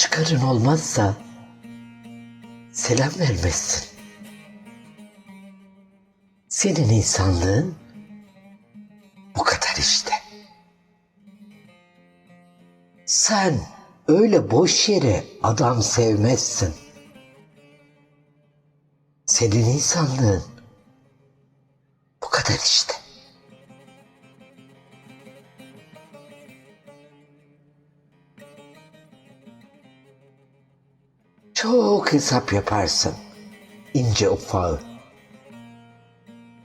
çıkarın olmazsa selam vermezsin. Senin insanlığın bu kadar işte. Sen öyle boş yere adam sevmezsin. Senin insanlığın bu kadar işte. Çok hesap yaparsın. ince ufağı.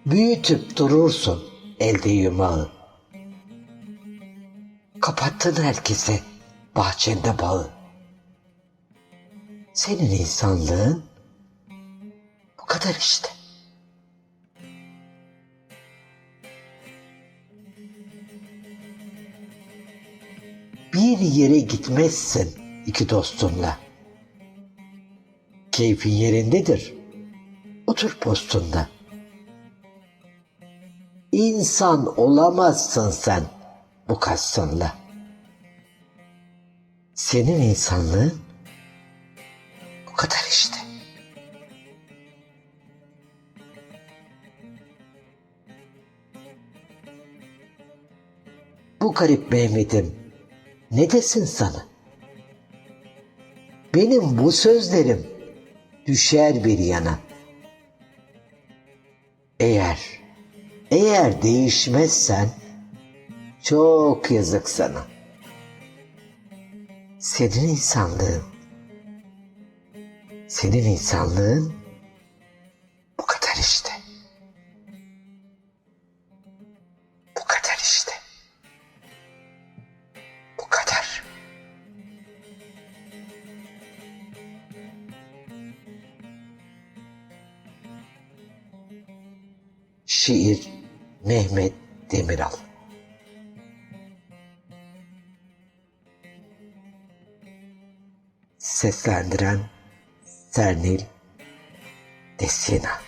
Büyütüp durursun elde yumağı. Kapattın herkese bahçende bağı. Senin insanlığın bu kadar işte. Bir yere gitmezsin iki dostunla. Keyfin yerindedir. Otur postunda. İnsan olamazsın sen bu kassınla. Senin insanlığın bu kadar işte. Bu garip Mehmet'im ne desin sana? Benim bu sözlerim düşer bir yana. Eğer, eğer değişmezsen çok yazık sana. Senin insanlığın, senin insanlığın Şiir Mehmet Demiral. Seslendiren Sernil Desina